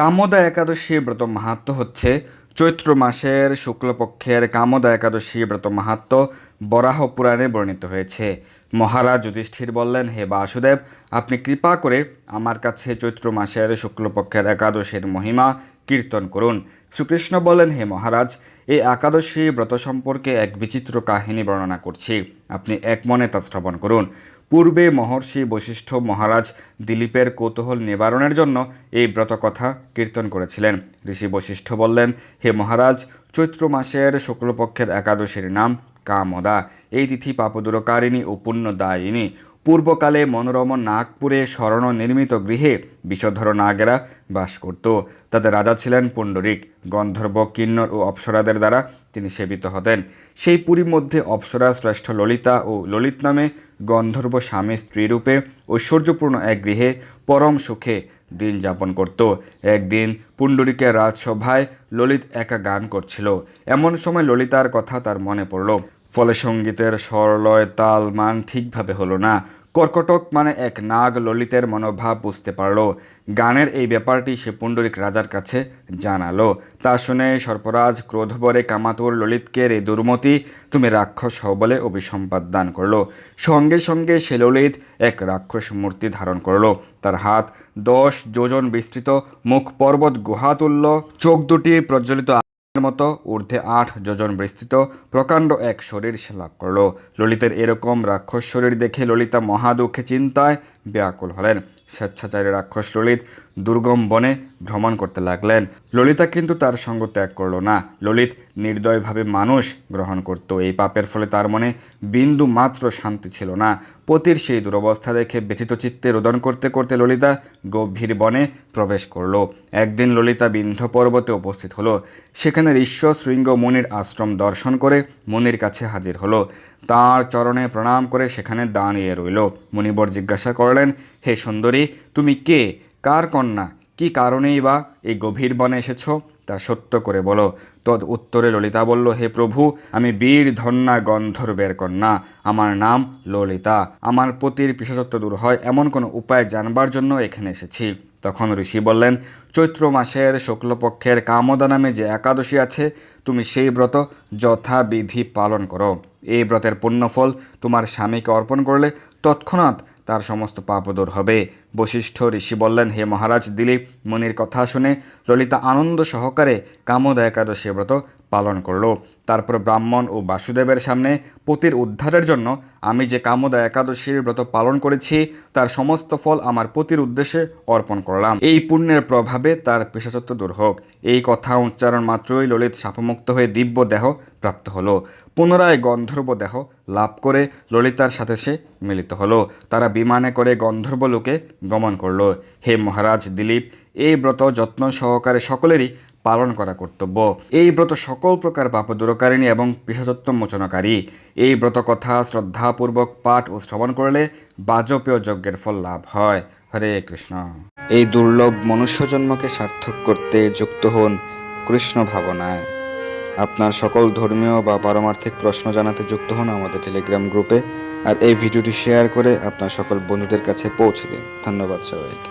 কামদা একাদশী ব্রত মাহাত্ম হচ্ছে চৈত্র মাসের শুক্লপক্ষের কামদা একাদশী ব্রত মাহাত্ম বরাহ পুরাণে বর্ণিত হয়েছে। মহারাজ যুধিষ্ঠির বললেন, হে বাসুদেব, আপনি কৃপা করে আমার কাছে চৈত্র মাসের শুক্লপক্ষের একাদশীর মহিমা কীর্তন করুন। শ্রীকৃষ্ণ বললেন হে মহারাজ, এই একাদশী ব্রত সম্পর্কে এক বিচিত্র কাহিনী বর্ণনা করছি। আপনি এক মনে তা শ্রবণ করুন। পূর্বে মহর্ষি বশিষ্ঠ মহারাজ দিলীপের কৌতূহল নিবারণের জন্য এই ব্রত কথা কীর্তন করেছিলেন। ঋষি বশিষ্ঠ বললেন, হে মহারাজ, চৈত্র মাসের শুক্লপক্ষের একাদশীর নাম কামদা। এই তিথি পাপদুরকারিণী ও পুণ্যদায়িনী। পূর্বকালে মনোরম নাগপুরে স্মরণ নির্মিত গৃহে বিষধর নাগেরা বাস করত। তাদের রাজা ছিলেন পুণ্ডরিক। গন্ধর্ব, কিন্নর ও অপ্সরাদের দ্বারা তিনি সেবিত হতেন। সেই পুরীর মধ্যে অপ্সরা, শ্রেষ্ঠ ললিতা ও ললিত নামে গন্ধর্ব স্বামী স্ত্রীরূপে ঐশ্বর্যপূর্ণ এক গৃহে পরম সুখে দিন যাপন করত। একদিন পুণ্ডরিকের রাজসভায় ললিত একা গান করছিল। এমন সময় ললিতার কথা তার মনে পড়ল। ফলে সঙ্গীতের স্বরলয় তাল মান ঠিকভাবে হলো না। কর্কটক মানে এক নাগ ললিতের মনোভাব বুঝতে পারল। গানের এই ব্যাপারটি সে পুণ্ডরিক রাজার কাছে জানালো। তা শুনে সর্পরাজ ক্রোধবরে কামাতুর ললিতকে রে দুর্মতি, তুমি রাক্ষস হও বলে অভিসম্পাদ দান করল। সঙ্গে সঙ্গে সে ললিত এক রাক্ষস মূর্তি ধারণ করল। তার হাত দশ যোজন বিস্তৃত, মুখ পর্বত গুহা তুল্য চোখ দুটি প্রজ্বলিত মতো ঊর্ধ্বে আট যোজন বিস্তৃত, প্রকাণ্ড এক শরীর সে লাভ করল। ললিতের এরকম রাক্ষস শরীর দেখে ললিতা মহাদুখে চিন্তায় ব্যাকুল হলেন। স্বেচ্ছাচারী রাক্ষস ললিত দুর্গম বনে ভ্রমণ করতে লাগলেন। ললিতা কিন্তু তার সঙ্গ ত্যাগ করল না। ললিত নির্দয়ভাবে মানুষ গ্রহণ করত। এই পাপের ফলে তার মনে বিন্দু মাত্র শান্তি ছিল না। পতির সেই দুরবস্থা দেখে ব্যথিত চিত্তে রোদন করতে করতে ললিতা গভীর বনে প্রবেশ করল। একদিন ললিতা বিন্ধ্য পর্বতে উপস্থিত হলো। সেখানে ঋষ্য শৃঙ্গ মুনির আশ্রম দর্শন করে মুনির কাছে হাজির হলো। তাঁর চরণে প্রণাম করে সেখানে দাঁড়িয়ে রইল। মুনিবর জিজ্ঞাসা করলেন, হে সুন্দরী, তুমি কে? কার কন্যা? কি কারণেই বা এই গভীর বনে এসেছ? তা সত্য করে বলো। তদ উত্তরে ললিতা বলল, হে প্রভু, আমি বীর ধন্যা গন্ধর্বের কন্যা। আমার নাম ললিতা। আমার পতির পিসাচত্ব দূর হয়, এমন কোনো উপায় জানবার জন্য এখানে এসেছি। তখন ঋষি বললেন, চৈত্র মাসের শুক্লপক্ষের কামদা নামে যে একাদশী আছে, তুমি সেই ব্রত যথাবিধি পালন করো। এই ব্রতের পুণ্যফল তোমার স্বামীকে অর্পণ করলে তৎক্ষণাৎ তার সমস্ত পাপ দূর হবে। বশিষ্ঠ ঋষি বললেন, হে মহারাজ, দিলীপ মনির কথা শুনে ললিতা আনন্দ সহকারে কামদ একাদশী ব্রত পালন করল। তারপর ব্রাহ্মণ ও বাসুদেবের সামনে পতির উদ্ধারের জন্য আমি যে কামদা একাদশীর ব্রত পালন করেছি, তার সমস্ত ফল আমার পতির উদ্দেশ্যে অর্পণ করলাম। এই পুণ্যের প্রভাবে তার পেশাচত্ব দূর হোক। এই কথা উচ্চারণ মাত্রই ললিত সাপমুক্ত হয়ে দিব্য দেহ প্রাপ্ত হলো। পুনরায় গন্ধর্ব দেহ লাভ করে ললিতার সাথে সে মিলিত হলো। তারা বিমানে করে গন্ধর্ব লোকে গমন করল। হে মহারাজ দিলীপ, এই ব্রত যত্ন সহকারে সকলেরই পালন করা কর্তব্য। এই ব্রত সকল প্রকার পাপ দূরকারিণী এবং পিসাচত্ব মোচনকারী। এই ব্রত কথা শ্রদ্ধাপূর্বক পাঠ ও শ্রবণ করলে বাজপেয় যজ্ঞের ফল লাভ হয়। হরে কৃষ্ণ। এই দুর্লভ মনুষ্য জন্মকে সার্থক করতে যুক্ত হন কৃষ্ণ ভাবনায়। আপনার সকল ধর্মীয় বা পারমার্থিক প্রশ্ন জানাতে যুক্ত হন আমাদের টেলিগ্রাম গ্রুপে। আর এই ভিডিওটি শেয়ার করে আপনার সকল বন্ধুদের কাছে পৌঁছে দিন। ধন্যবাদ সবাইকে।